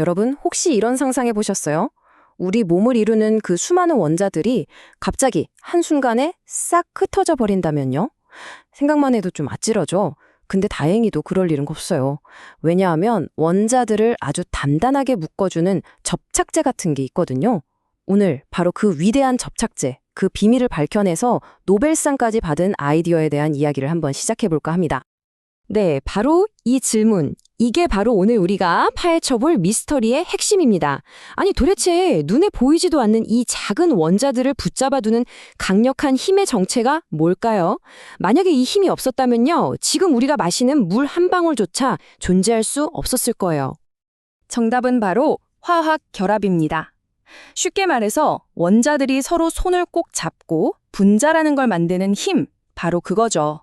여러분, 혹시 이런 상상해 보셨어요? 우리 몸을 이루는 그 수많은 원자들이 갑자기 한순간에 싹 흩어져 버린다면요? 생각만 해도 좀 아찔하죠? 근데 다행히도 그럴 일은 없어요. 왜냐하면 원자들을 아주 단단하게 묶어주는 접착제 같은 게 있거든요. 오늘 바로 그 위대한 접착제, 그 비밀을 밝혀내서 노벨상까지 받은 아이디어에 대한 이야기를 한번 시작해 볼까 합니다. 네, 바로 이 질문. 이게 바로 오늘 우리가 파헤쳐볼 미스터리의 핵심입니다. 아니, 도대체 눈에 보이지도 않는 이 작은 원자들을 붙잡아두는 강력한 힘의 정체가 뭘까요? 만약에 이 힘이 없었다면요, 지금 우리가 마시는 물 한 방울조차 존재할 수 없었을 거예요. 정답은 바로 화학 결합입니다. 쉽게 말해서 원자들이 서로 손을 꼭 잡고 분자라는 걸 만드는 힘, 바로 그거죠.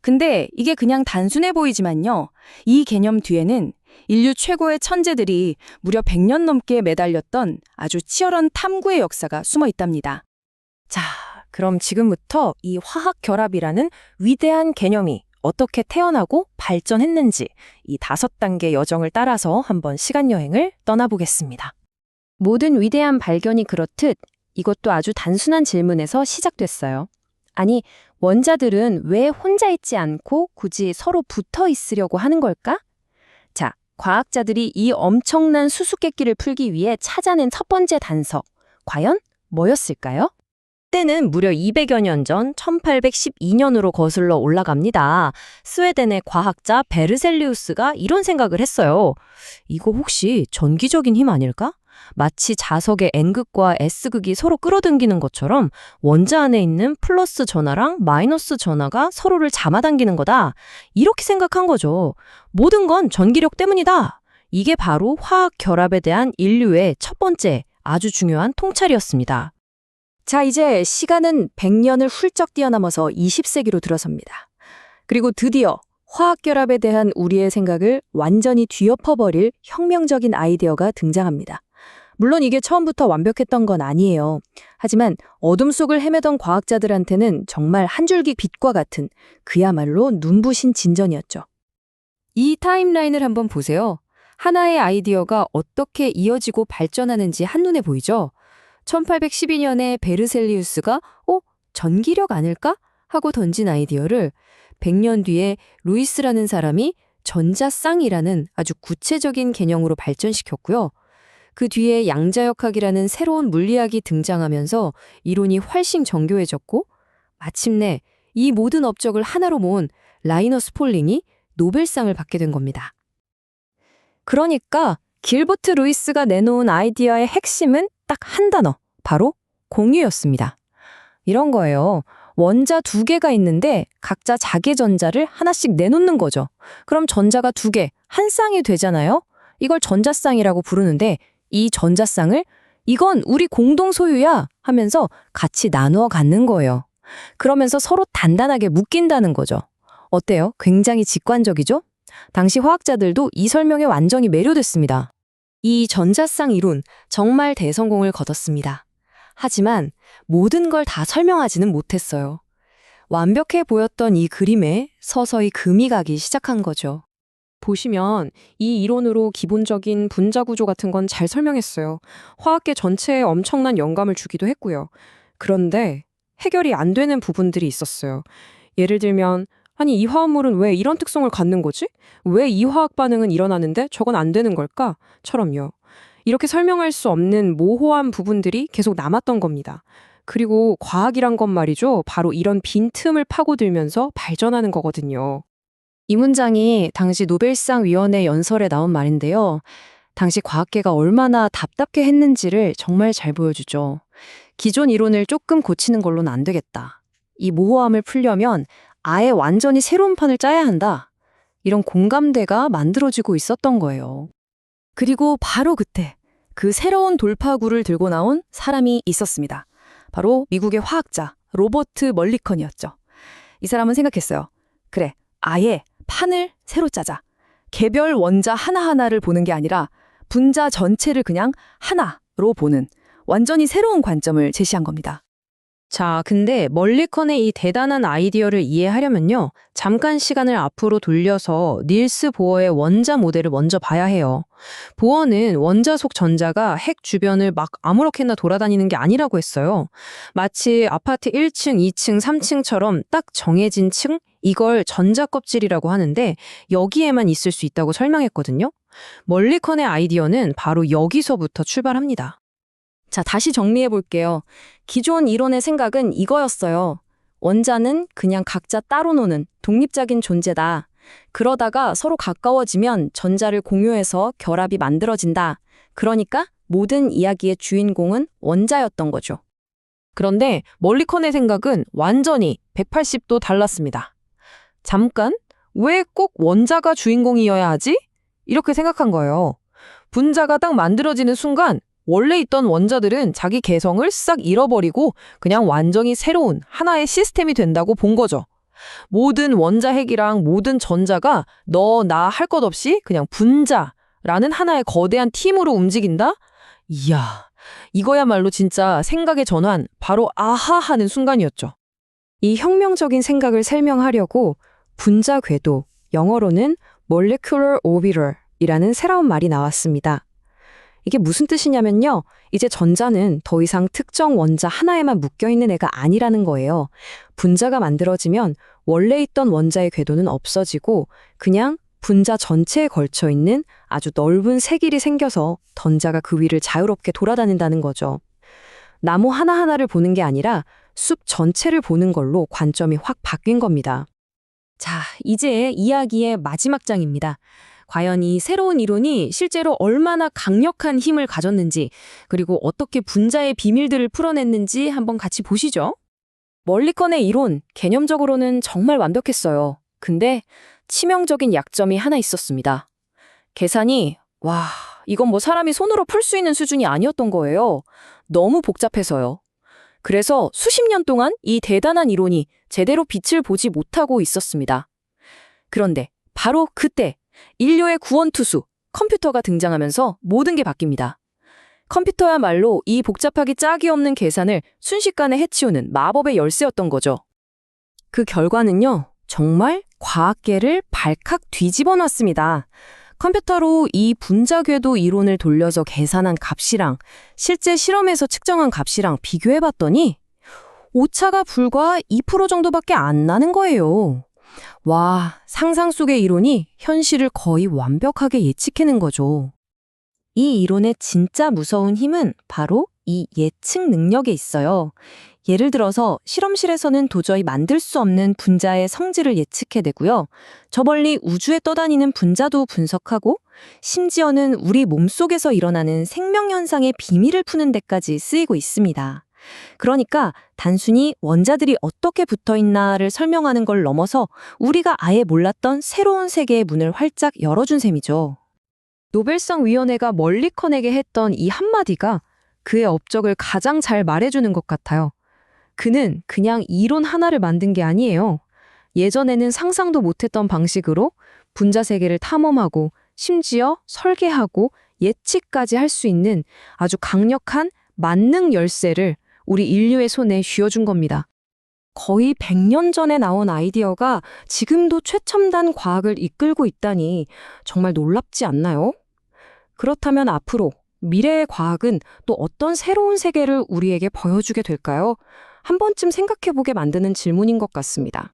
근데 이게 그냥 단순해 보이지만요. 이 개념 뒤에는 인류 최고의 천재들이 무려 100년 넘게 매달렸던 아주 치열한 탐구의 역사가 숨어 있답니다. 자, 그럼 지금부터 이 화학 결합이라는 위대한 개념이 어떻게 태어나고 발전했는지 이 다섯 단계 여정을 따라서 한번 시간 여행을 떠나보겠습니다. 모든 위대한 발견이 그렇듯 이것도 아주 단순한 질문에서 시작됐어요. 아니, 원자들은 왜 혼자 있지 않고 굳이 서로 붙어 있으려고 하는 걸까? 자, 과학자들이 이 엄청난 수수께끼를 풀기 위해 찾아낸 첫 번째 단서. 과연 뭐였을까요? 때는 무려 200여 년 전 1812년으로 거슬러 올라갑니다. 스웨덴의 과학자 베르셀리우스가 이런 생각을 했어요. 이거 혹시 전기적인 힘 아닐까? 마치 자석의 N극과 S극이 서로 끌어당기는 것처럼 원자 안에 있는 플러스 전하랑 마이너스 전하가 서로를 잡아당기는 거다. 이렇게 생각한 거죠. 모든 건 전기력 때문이다. 이게 바로 화학 결합에 대한 인류의 첫 번째 아주 중요한 통찰이었습니다. 자, 이제 시간은 100년을 훌쩍 뛰어넘어서 20세기로 들어섭니다. 그리고 드디어 화학 결합에 대한 우리의 생각을 완전히 뒤엎어버릴 혁명적인 아이디어가 등장합니다. 물론 이게 처음부터 완벽했던 건 아니에요. 하지만 어둠 속을 헤매던 과학자들한테는 정말 한 줄기 빛과 같은 그야말로 눈부신 진전이었죠. 이 타임라인을 한번 보세요. 하나의 아이디어가 어떻게 이어지고 발전하는지 한눈에 보이죠? 1812년에 베르셀리우스가 어? 전기력 아닐까? 하고 던진 아이디어를 100년 뒤에 루이스라는 사람이 전자쌍이라는 아주 구체적인 개념으로 발전시켰고요. 그 뒤에 양자역학이라는 새로운 물리학이 등장하면서 이론이 훨씬 정교해졌고 마침내 이 모든 업적을 하나로 모은 라이너스 폴링이 노벨상을 받게 된 겁니다. 그러니까 길버트 루이스가 내놓은 아이디어의 핵심은 딱 한 단어, 바로 공유였습니다. 이런 거예요. 원자 두 개가 있는데 각자 자기 전자를 하나씩 내놓는 거죠. 그럼 전자가 두 개, 한 쌍이 되잖아요? 이걸 전자쌍이라고 부르는데 이 전자쌍을 이건 우리 공동 소유야 하면서 같이 나누어 갖는 거예요. 그러면서 서로 단단하게 묶인다는 거죠. 어때요? 굉장히 직관적이죠? 당시 화학자들도 이 설명에 완전히 매료됐습니다. 이 전자쌍 이론 정말 대성공을 거뒀습니다. 하지만 모든 걸 다 설명하지는 못했어요. 완벽해 보였던 이 그림에 서서히 금이 가기 시작한 거죠. 보시면 이 이론으로 기본적인 분자 구조 같은 건 잘 설명했어요. 화학계 전체에 엄청난 영감을 주기도 했고요. 그런데 해결이 안 되는 부분들이 있었어요. 예를 들면 아니 이 화합물은 왜 이런 특성을 갖는 거지? 왜 이 화학 반응은 일어나는데 저건 안 되는 걸까? 처럼요. 이렇게 설명할 수 없는 모호한 부분들이 계속 남았던 겁니다. 그리고 과학이란 건 말이죠. 바로 이런 빈틈을 파고들면서 발전하는 거거든요. 이 문장이 당시 노벨상 위원회 연설에 나온 말인데요. 당시 과학계가 얼마나 답답해 했는지를 정말 잘 보여주죠. 기존 이론을 조금 고치는 걸로는 안 되겠다. 이 모호함을 풀려면 아예 완전히 새로운 판을 짜야 한다. 이런 공감대가 만들어지고 있었던 거예요. 그리고 바로 그때 그 새로운 돌파구를 들고 나온 사람이 있었습니다. 바로 미국의 화학자 로버트 멀리컨이었죠. 이 사람은 생각했어요. 그래, 아예 판을 새로 짜자. 개별 원자 하나하나를 보는 게 아니라 분자 전체를 그냥 하나로 보는 완전히 새로운 관점을 제시한 겁니다. 자, 근데 멀리컨의 이 대단한 아이디어를 이해하려면요. 잠깐 시간을 앞으로 돌려서 닐스 보어의 원자 모델을 먼저 봐야 해요. 보어는 원자 속 전자가 핵 주변을 막 아무렇게나 돌아다니는 게 아니라고 했어요. 마치 아파트 1층, 2층, 3층처럼 딱 정해진 층? 이걸 전자 껍질이라고 하는데 여기에만 있을 수 있다고 설명했거든요. 멀리컨의 아이디어는 바로 여기서부터 출발합니다. 자, 다시 정리해 볼게요. 기존 이론의 생각은 이거였어요. 원자는 그냥 각자 따로 노는 독립적인 존재다. 그러다가 서로 가까워지면 전자를 공유해서 결합이 만들어진다. 그러니까 모든 이야기의 주인공은 원자였던 거죠. 그런데 멀리컨의 생각은 완전히 180도 달랐습니다. 잠깐, 왜 꼭 원자가 주인공이어야 하지? 이렇게 생각한 거예요. 분자가 딱 만들어지는 순간 원래 있던 원자들은 자기 개성을 싹 잃어버리고 그냥 완전히 새로운 하나의 시스템이 된다고 본 거죠. 모든 원자 핵이랑 모든 전자가 너, 나 할 것 없이 그냥 분자라는 하나의 거대한 팀으로 움직인다? 이야, 이거야말로 진짜 생각의 전환, 바로 아하 하는 순간이었죠. 이 혁명적인 생각을 설명하려고 분자 궤도, 영어로는 molecular orbital이라는 새로운 말이 나왔습니다. 이게 무슨 뜻이냐면요. 이제 전자는 더 이상 특정 원자 하나에만 묶여 있는 애가 아니라는 거예요. 분자가 만들어지면 원래 있던 원자의 궤도는 없어지고 그냥 분자 전체에 걸쳐 있는 아주 넓은 세길이 생겨서 전자가 그 위를 자유롭게 돌아다닌다는 거죠. 나무 하나하나를 보는 게 아니라 숲 전체를 보는 걸로 관점이 확 바뀐 겁니다. 자, 이제 이야기의 마지막 장입니다. 과연 이 새로운 이론이 실제로 얼마나 강력한 힘을 가졌는지, 그리고 어떻게 분자의 비밀들을 풀어냈는지 한번 같이 보시죠. 멀리컨의 이론, 개념적으로는 정말 완벽했어요. 근데 치명적인 약점이 하나 있었습니다. 계산이, 와, 이건 뭐 사람이 손으로 풀 수 있는 수준이 아니었던 거예요. 너무 복잡해서요. 그래서 수십 년 동안 이 대단한 이론이 제대로 빛을 보지 못하고 있었습니다. 그런데 바로 그때 인류의 구원투수, 컴퓨터가 등장하면서 모든 게 바뀝니다. 컴퓨터야말로 이 복잡하기 짝이 없는 계산을 순식간에 해치우는 마법의 열쇠였던 거죠. 그 결과는요, 정말 과학계를 발칵 뒤집어 놨습니다. 컴퓨터로 이 분자궤도 이론을 돌려서 계산한 값이랑 실제 실험에서 측정한 값이랑 비교해 봤더니 오차가 불과 2% 정도밖에 안 나는 거예요. 와, 상상 속의 이론이 현실을 거의 완벽하게 예측해낸 거죠. 이 이론의 진짜 무서운 힘은 바로 이 예측 능력에 있어요. 예를 들어서 실험실에서는 도저히 만들 수 없는 분자의 성질을 예측해내고요. 저 멀리 우주에 떠다니는 분자도 분석하고 심지어는 우리 몸속에서 일어나는 생명현상의 비밀을 푸는 데까지 쓰이고 있습니다. 그러니까 단순히 원자들이 어떻게 붙어 있나를 설명하는 걸 넘어서 우리가 아예 몰랐던 새로운 세계의 문을 활짝 열어준 셈이죠. 노벨상 위원회가 멀리컨에게 했던 이 한마디가 그의 업적을 가장 잘 말해주는 것 같아요. 그는 그냥 이론 하나를 만든 게 아니에요. 예전에는 상상도 못했던 방식으로 분자 세계를 탐험하고 심지어 설계하고 예측까지 할 수 있는 아주 강력한 만능 열쇠를 우리 인류의 손에 쥐어준 겁니다. 거의 100년 전에 나온 아이디어가 지금도 최첨단 과학을 이끌고 있다니 정말 놀랍지 않나요? 그렇다면 앞으로 미래의 과학은 또 어떤 새로운 세계를 우리에게 보여주게 될까요? 한 번쯤 생각해보게 만드는 질문인 것 같습니다.